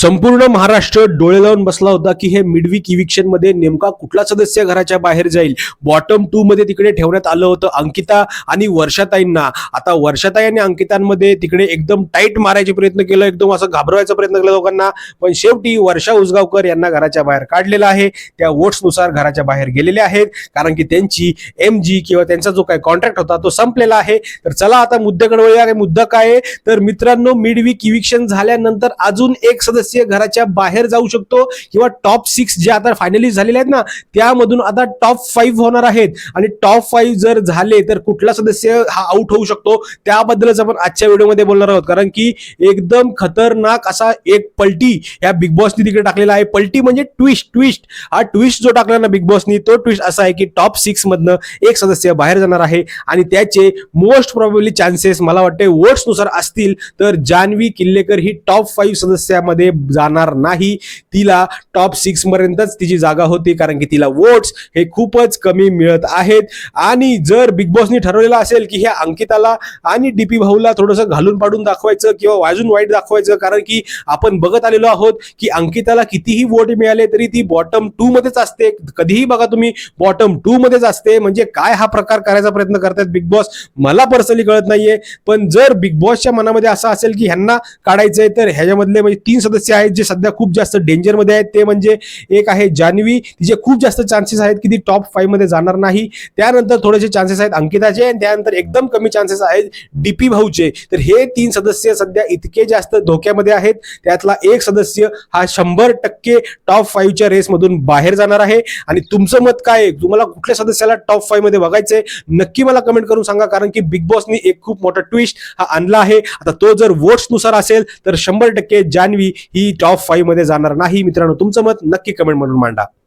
संपूर्ण महाराष्ट्र डोळे लावून बसला होता की हे मिडवीक इविक्शनमध्ये नेमका कुठला सदस्य घराच्या बाहेर जाईल? बॉटम टू मध्ये तिकडे ठेवण्यात आलं होतं अंकिता आणि वर्षाताईंना. आता वर्षाताई आणि अंकितांमध्ये तिकडे एकदम टाईट मारायचे प्रयत्न केलं एकदम असं घाबरवायचा प्रयत्न केला लोकांना पण शेवटी वर्षा उसगावकर यांना घराच्या बाहेर काढलेलं आहे. त्या वोट्सनुसार घराच्या बाहेर गेलेले आहेत. कारण की त्यांची एम जी किंवा त्यांचा जो काही कॉन्ट्रॅक्ट होता तो संपलेला आहे. तर चला आता मुद्द्याकडे वळूया. मुद्दा काय तर मित्रांनो मिडवीक इविक्शन झाल्यानंतर अजून एक सदस्य घराच्या बाहेर जाऊ शकतो किंवा टॉप सिक्स जे आता फायनली झालेले आहेत ना त्यामधून आता टॉप फाईव्ह होणार आहेत. आणि टॉप फाईव्ह जर झाले तर कुठला सदस्य हा आउट होऊ शकतो? त्याबद्दलच आपण आजच्या व्हिडिओमध्ये बोलणार आहोत. कारण की एकदम खतरनाक असा एक पलटी या बिग बॉसनी तिकडे टाकलेला आहे. पलटी म्हणजे ट्विस्ट ट्विस्ट हा ट्विस्ट जो टाकला ना बिग बॉसनी तो ट्विस्ट असा आहे की टॉप सिक्स मधनं एक सदस्य बाहेर जाणार आहे. आणि त्याचे मोस्ट प्रॉबेबली चान्सेस मला वाटते वोट्सनुसार असतील. तर जान्हवी किल्लेकर ही टॉप फाईव्ह सदस्यामध्ये जाणार नाही. तिला टॉप सिक्स पर्यंतच तिची जागा होती कारण की तिला वोट्स हे खूपच कमी मिळत आहेत. आणि जर बिग बॉसनी ठरवलेलं असेल की ह्या अंकिताला आणि डीपी भाऊला थोडंसं घालून पाडून दाखवायचं किंवा वाजून वाईट दाखवायचं कारण की आपण बघत आलेलो आहोत की अंकिताला कितीही वोट मिळाले तरी ती बॉटम टू मध्येच असते. कधीही बघा तुम्ही बॉटम टू मध्येच असते. म्हणजे काय हा प्रकार करायचा प्रयत्न करतात बिग बॉस मला पर्सनली कळत नाहीये. पण जर बिग बॉसच्या मनामध्ये असं असेल की ह्यांना काढायचंय तर ह्याच्यामधले म्हणजे तीन सदस्य आहेत जे सध्या खूप जास्त डेंजरमध्ये आहेत. ते म्हणजे एक आहे जान्हवी. तिचे खूप जास्त चान्सेस आहेत की ती टॉप फाईव्हमध्ये जाणार नाही. त्यानंतर थोडेसे चान्सेस आहेत अंकिताचे आणि त्यानंतर एकदम कमी चान्सेस आहेत डीपी भाऊचे. तर हे तीन सदस्य सध्या इतके जास्त धोक्यामध्ये आहेत. त्यातला एक सदस्य हा शंभर टक्के टॉप फाईव्हच्या रेसमधून बाहेर जाणार आहे. आणि तुमचं मत काय आहे? तुम्हाला कुठल्या सदस्याला टॉप फाईव्हमध्ये बघायचंय? नक्की मला कमेंट करून सांगा. कारण की बिग बॉसनी एक खूप मोठा ट्विस्ट हा आणला आहे. आता तो जर वोट्सनुसार असेल तर शंभर टक्के जान्हवी ही टॉप फाईव्हमध्ये जाणार नाही मित्रांनो. तुमचं मत नक्की कमेंट म्हणून मांडा.